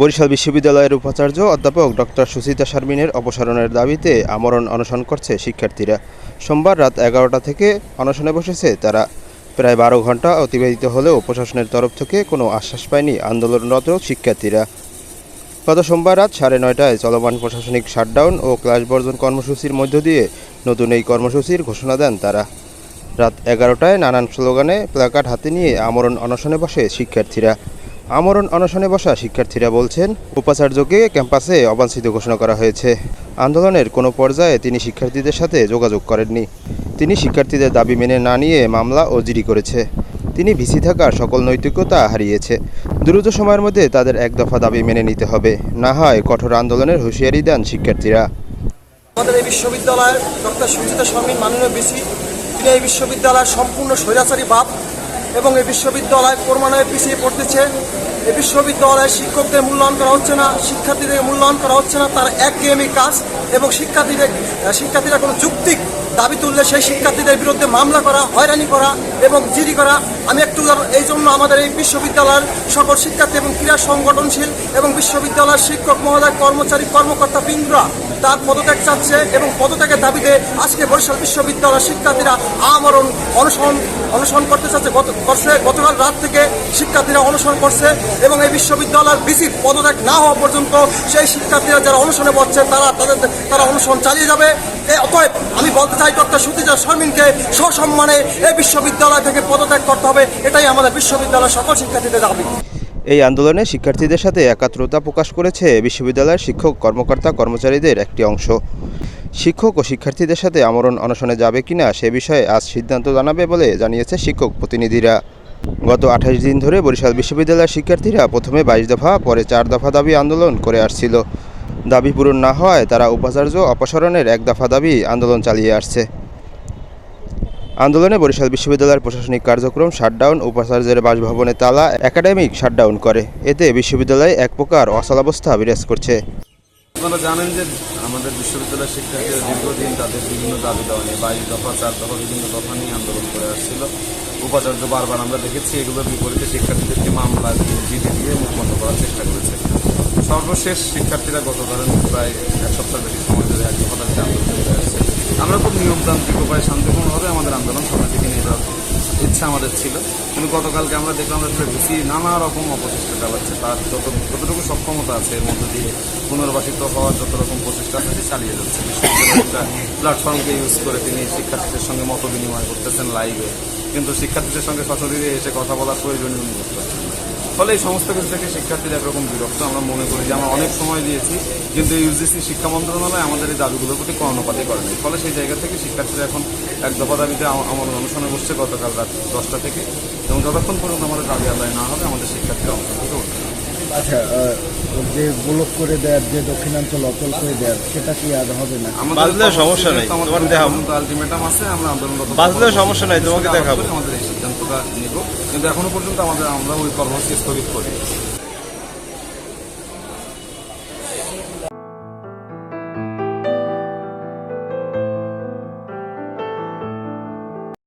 বরিশাল বিশ্ববিদ্যালয়ের উপাচার্য অধ্যাপক ডক্টর সুচিতা শারমিনের অপসারণের দাবিতে আমরণ অনশন করছে শিক্ষার্থীরা। সোমবার রাত এগারোটা থেকে অনশনে বসেছে তারা। প্রায় বারো ঘণ্টা অতিবাহিত হলেও প্রশাসনের তরফ থেকে কোনো আশ্বাস পায়নি আন্দোলনরত শিক্ষার্থীরা। গত সোমবার রাত সাড়ে নয়টায় চলমান প্রশাসনিক শাটডাউন ও ক্লাস বর্জন কর্মসূচির মধ্য দিয়ে নতুন এই কর্মসূচির ঘোষণা দেন তারা। রাত এগারোটায় নানান স্লোগানে প্ল্যাকার্ড হাতে নিয়ে আমরণ অনশনে বসে শিক্ষার্থীরা। আমরণ অনশনে বসা শিক্ষার্থীরা বলছেন, উপাচার্যকে ক্যাম্পাসে অবাঞ্ছিত ঘোষণা করা হয়েছে। আন্দোলনের কোনো পর্যায়ে তিনি শিক্ষার্থীদের সাথে যোগাযোগ করেননি। তিনি শিক্ষার্থীদের দাবি মেনে না নিয়ে মামলা ও জিডি করেছে। তিনি ভিসি থাকার সকল নৈতিকতা হারিয়েছে। দ্রুত সময়ের মধ্যে তাদের এক দফা দাবি মেনে নিতে হবে। না হয় কঠোর আন্দোলনের হুঁশিয়ারি দেন শিক্ষার্থীরা। আমাদের এই বিশ্ববিদ্যালয়ের ডক্টর সুচিতা স্বামী মাননীয় বিসি তিনি এই বিশ্ববিদ্যালয়ের সম্পূর্ণ স্বৈরাচারী বাপ। এবং এই বিশ্ববিদ্যালয় ক্রমান্বয়ে পিছিয়ে পড়তেছে। এই বিশ্ববিদ্যালয়ে শিক্ষকদের মূল্যায়ন করা হচ্ছে না, শিক্ষার্থীদের মূল্যায়ন করা হচ্ছে না, তার একঘেয়েমি কাজ এবং শিক্ষার্থীদের, শিক্ষার্থীরা কোনো যুক্তিক দাবি তুললে সেই শিক্ষার্থীদের বিরুদ্ধে মামলা করা, হয়রানি করা এবং জিডি করা। আমি একটু এই জন্য আমাদের এই বিশ্ববিদ্যালয়ের সকল শিক্ষার্থী এবং ক্রীড়া সংগঠনশীল এবং বিশ্ববিদ্যালয়ের শিক্ষক মহোদয়, কর্মচারী, কর্মকর্তা বৃন্দরা তার পদত্যাগ চাচ্ছে এবং পদত্যাগের দাবিতে আজকে বরিশাল বিশ্ববিদ্যালয়ের শিক্ষার্থীরা আমরণ অনশন অনশন করতে চাচ্ছে। গত করছে গতকাল রাত থেকে শিক্ষার্থীরা অনশন করছে এবং এই বিশ্ববিদ্যালয়ের বিসির পদত্যাগ না হওয়া পর্যন্ত সেই শিক্ষার্থীরা যারা অনশনে বসছে তারা তাদের, তারা অনশন চালিয়ে যাবে। অতএব বলতে চাই ডক্টর সুতিজা শর্মিনকে সসম্মানে এই বিশ্ববিদ্যালয় থেকে পদত্যাগ করতে হবে, এটাই আমাদের বিশ্ববিদ্যালয়ের সকল শিক্ষার্থীদের দাবি। এই আন্দোলনে শিক্ষার্থীদের সাথে একাত্রতা প্রকাশ করেছে বিশ্ববিদ্যালয়ের শিক্ষক, কর্মকর্তা, কর্মচারীদের একটি অংশ। শিক্ষক ও শিক্ষার্থীদের সাথে আমরণ অনশনে যাবে কিনা সে বিষয়ে আজ সিদ্ধান্ত জানাবে বলে জানিয়েছে শিক্ষক প্রতিনিধিরা। গত আঠাশ দিন ধরে বরিশাল বিশ্ববিদ্যালয়ের শিক্ষার্থীরা প্রথমে বাইশ দফা, পরে চার দফা দাবি আন্দোলন করে আসছিল। দাবি পূরণ না হওয়ায় তারা উপাচার্য অপসারণের এক দফা দাবি আন্দোলন চালিয়ে আসছে। আন্দোলনে বরিশাল বিশ্ববিদ্যালয়ের প্রশাসনিক কার্যক্রম শাটডাউন, উপাচার্যের বাসভবনে তালা, একাডেমিক শাটডাউন করে। এতে বিশ্ববিদ্যালয়ে এক প্রকার অচলাবস্থা বিরাজ করছে। আপনারা জানেন যে আমাদের বিশ্ববিদ্যালয়ের শিক্ষার্থীরা দীর্ঘদিন তাদের বিভিন্ন দাবি দেওয়া নিয়ে বাইশ দফা, চার দফা বিভিন্ন দফা নিয়ে আন্দোলন করে আসছিল। উপাচার্য বারবার আমরা দেখেছি, এগুলোর বিপরীতে শিক্ষার্থীদেরকে মামলা জিডি দিয়ে মুখ বন্ধ করার চেষ্টা করেছে। সর্বশেষ শিক্ষার্থীরা গত ধরেন প্রায় এক সপ্তাহ বেশি সময় ধরে এক দাবিতে আন্দোলন করে আসছে। আমরা খুব নিয়মতান্ত্রিক উপায়ে শান্তিপূর্ণভাবে আমাদের আন্দোলন সবার দিকে নিয়ে যাওয়ার ইচ্ছা আমাদের ছিল। কিন্তু গতকালকে আমরা দেখলাম আসলে বেশি নানা রকম অপচেষ্টা চালাচ্ছে। তার যত, যতটুকু সক্ষমতা আছে, এর মধ্যে দিয়ে পুনর্বাসিত হওয়ার যত রকম প্রচেষ্টা আছে চালিয়ে যাচ্ছে। বিশ্ববিদ্যালয়ের একটা প্ল্যাটফর্মকে ইউজ করে তিনি শিক্ষার্থীদের সঙ্গে মত বিনিময় করতেছেন লাইভে কিন্তু শিক্ষার্থীদের সঙ্গে সশরীরে এসে কথা বলার প্রয়োজনীয় করছেন না। ফলে এই সমস্ত কিছু থেকে শিক্ষার্থীরা একরকম বিরক্ত আমরা মনে করি যে আমরা অনেক সময় দিয়েছি, কিন্তু ইউজিসি শিক্ষা মন্ত্রণালয় আমাদের এই দাবিগুলোর প্রতি কর্ণপাতই করেনি ফলে সেই জায়গা থেকে শিক্ষার্থীরা এখন এক দফা দাবিতে আমার অনুষ্ঠানে বসছে গতকাল রাত দশটা থেকে এবং যতক্ষণ পর্যন্ত আমাদের দাবি আদায় না হবে, আমাদের শিক্ষার্থীরা। আচ্ছা যে ব্লক করে দেয়ার যে দক্ষিণাঞ্চল অচল করে দেয় সেটা কি আর হবে না বাজলে সমস্যা নাই, তোমার দেখাবো। আলটিমেটাম আছে আমরা আন্দোলনরত বাজলে সমস্যা নাই, তোমাকে দেখাবো। আমাদের এই সিদ্ধান্তটা নিব কিন্তু এখনও পর্যন্ত আমাদের আমরা ওই কর্মসূচি স্থগিত করি